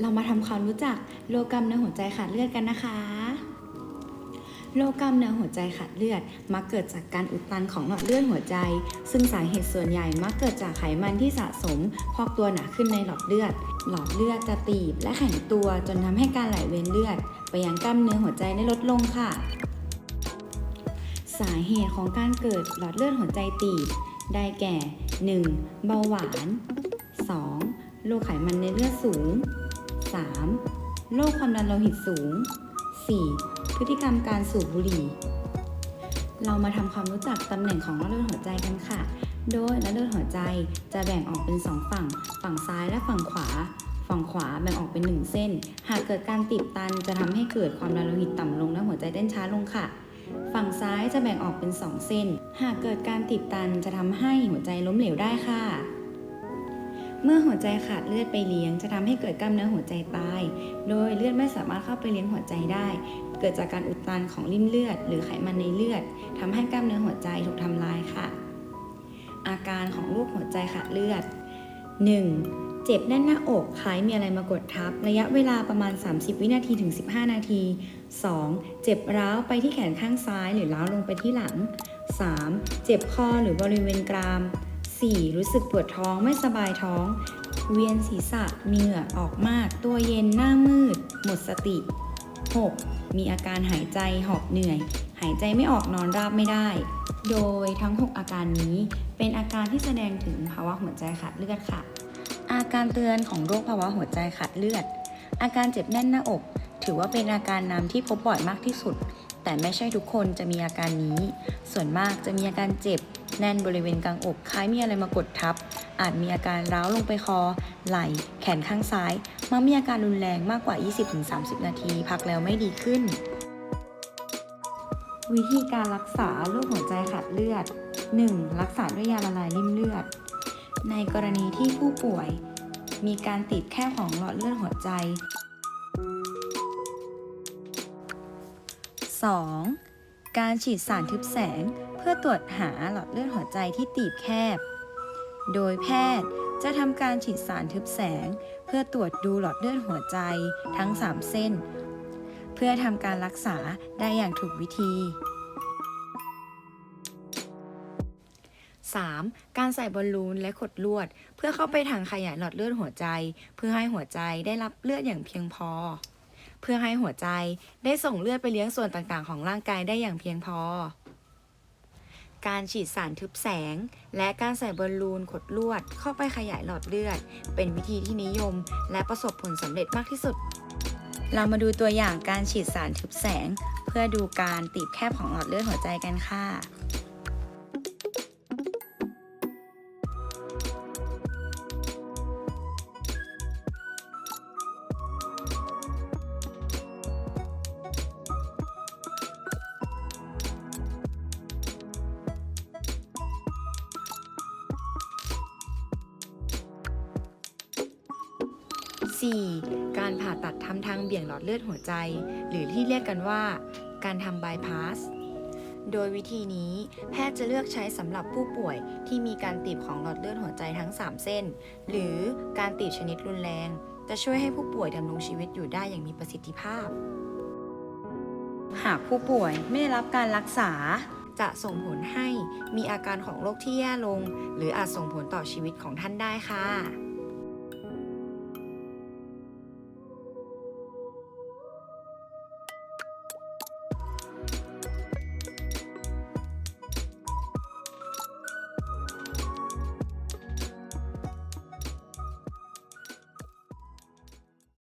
เรามาทำความรู้จักโลกรรมเนื้อหัวใจขาดเลือดกันนะคะโรคกล้ามเนื้อหัวใจขาดเลือดมักเกิดจากการอุดตันของหลอดเลือดหัวใจ ซึ่งสาเหตุส่วนใหญ่มักเกิดจากไขมันที่สะสม พอกตัวหนาขึ้นในหลอดเลือด หลอดเลือดจะตีบและแข็งตัวจนทำให้การไหลเวียนเลือด ไปยังกล้ามเนื้อหัวใจได้ลดลงค่ะ สาเหตุของการเกิดหลอดเลือดหัวใจตีบ ได้แก่ 1. เบาหวาน 2. โรคไขมันในเลือดสูง 3. โรคความดันโลหิตสูง 4. พฤติกรรมการสูบบุหรี่ เรามาทำความรู้จักตำแหน่งของหลอดเลือดหัวใจกันค่ะ โดยหลอดเลือดหัวใจจะแบ่งออกเป็น 2 ฝั่ง ฝั่งซ้ายและฝั่งขวา ฝั่งขวาแบ่งออกเป็น 1 เส้น หากเกิดการติดตันจะทำให้เกิดความดันโลหิตต่ำลงและหัวใจเต้นช้าลงค่ะฝั่งซ้ายจะแบ่งออกเป็น 2 เส้น หากเกิดการติดตันจะทำให้หัวใจล้มเหลวได้ค่ะ เมื่อหัวใจขาดเลือดไปเลี้ยง จะทำให้เกิดกล้ามเนื้อหัวใจตาย โดยเลือดไม่สามารถเข้าไปเลี้ยงหัวใจได้ เกิดจากการอุดตันของริ่มเลือด หรือไขมันในเลือดทำให้กล้ามเนื้อหัวใจถูกทำลายค่ะ อาการของโรคหัวใจขาดเลือด 1. เจ็บแน่นหน้าอกคล้ายมีอะไรมากดทับ ระยะเวลาประมาณ 30 วินาทีถึง 15 นาที 2. เจ็บร้าวไปที่แขนข้างซ้าย หรือร้าวลงไปที่หลัง 3. เจ็บคอหรือบริเวณกราม 4. รู้สึกปวดท้องไม่สบายท้อง เวียนศีรษะมีเหงื่อออกมาก ตัวเย็นหน้ามืด หมดสติ 6. มีอาการหายใจหอบเหนื่อย หายใจไม่ออกนอนราบไม่ได้ โดยทั้ง 6 อาการนี้เป็นอาการที่แสดงถึงภาวะหัวใจขาดเลือดค่ะ อาการเตือนของโรคภาวะหัวใจขาดเลือด อาการเจ็บแน่นหน้าอก ถือว่าเป็นอาการนำที่พบบ่อยมากที่สุด แต่ไม่ใช่ทุกคนจะมีอาการนี้ ส่วนมากจะมีอาการเจ็บ แน่นบริเวณกลางอกคล้ายมีอะไรมากดทับ อาจมีอาการร้าวลงไปคอ ไหล่แขนข้างซ้ายมักมีอาการรุนแรงมากกว่า 20-30 นาที พักแล้วไม่ดีขึ้น วิธีการรักษาโรคหัวใจขาดเลือด 1. รักษาด้วยยาละลายริ่มเลือด ในกรณีที่ผู้ป่วย มีการติดแค่ของหลอดเลือดหัวใจ 2. การฉีดสารทึบแสง พื่อตรวจหาหลอดเลือดหัวใจที่ตีบแคบ โดยแพทย์จะทำการฉีดสารทึบแสง เพื่อตรวจดูหลอดเลือดหัวใจทั้ง 3 เส้น เพื่อทำการรักษาได้อย่างถูกวิธี 3. การใส่บอลลูนและขดลวด เพื่อเข้าไปถังขยายหลอดเลือดหัวใจ เพื่อให้หัวใจได้รับเลือดอย่างเพียงพอ เพื่อให้หัวใจได้ส่งเลือดไปเลี้ยงส่วนต่างๆ ของร่างกายได้อย่างเพียงพอ การฉีดสารทึบแสง และการใส่บอลลูนขดลวด เข้าไปขยายหลอดเลือด เป็นวิธีที่นิยม และประสบผลสำเร็จมากที่สุด เรามาดูตัวอย่างการฉีดสารทึบแสง เพื่อดูการตีบแคบของหลอดเลือดหัวใจกันค่ะ 4. การผ่าตัดทำทางเบี่ยงหลอดเลือดหัวใจ หรือที่เรียกกันว่า การทำบายพาสโดยวิธีนี้แพทย์จะเลือกใช้สำหรับผู้ป่วยที่มีการตีบของหลอดเลือดหัวใจทั้ง 3 เส้น หรือการตีบชนิดรุนแรง จะช่วยให้ผู้ป่วยดำรงชีวิตอยู่ได้อย่างมีประสิทธิภาพ หากผู้ป่วยไม่ได้รับการรักษา จะส่งผลให้มีอาการของโรคที่แย่ลง หรืออาจส่งผลต่อชีวิตของท่านได้ค่ะ